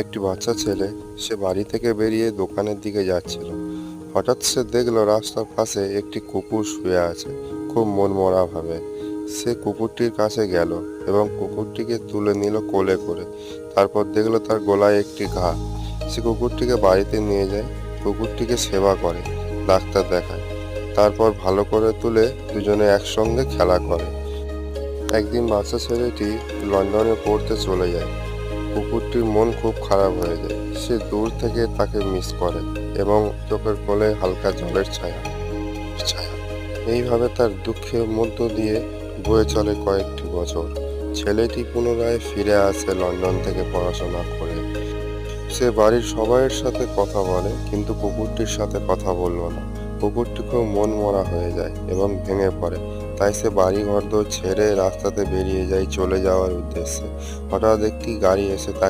একটি বাচ্চা ছেলে সে বাড়ি থেকে বেরিয়ে দোকানের দিকে যাচ্ছিল। হঠাৎ সে দেখল রাস্তার পাশে একটি কুকুর শুয়ে আছে, খুব মনমরা ভাবে। সে কুকুরটির কাছে গেল এবং কুকুরটিকে তুলে নিল কোলে করে। তারপর দেখল তার গলায় একটি ঘা। সে কুকুরটিকে বাড়িতে নিয়ে যায়, কুকুরটিকে সেবা করে, ডাক্তার দেখায়। তারপর ভালো করে তুলে দুজনে একসঙ্গে খেলা করে। একদিন বাচ্চা ছেলেটি লন্ডনে পড়তে চলে যায়। কুকুরটির মন খুব খারাপ হয়ে যায়। সে দূর থেকে তাকে মিস করে এবং চোখের কোলে হালকা জলের ছায়া ছায়া। এইভাবে তার দুঃখের মধ্য দিয়ে বয়ে চলে কয়েকটি বছর। ছেলেটি পুনরায় ফিরে আসে লন্ডন থেকে পড়াশোনা করে। সে বাড়ির সবাইয়ের সাথে কথা বলে, কিন্তু কুকুরটির সাথে কথা বলল না। কুকুরটি খুব মন মরা হয়ে যায় এবং ভেঙে পড়ে। তাই সে বাড়ি ঘর ছেড়ে রাস্তাতে বেরিয়ে যায় চলে যাওয়ার উদ্দেশ্যে। হঠাৎ একটি গাড়ি এসে তাকে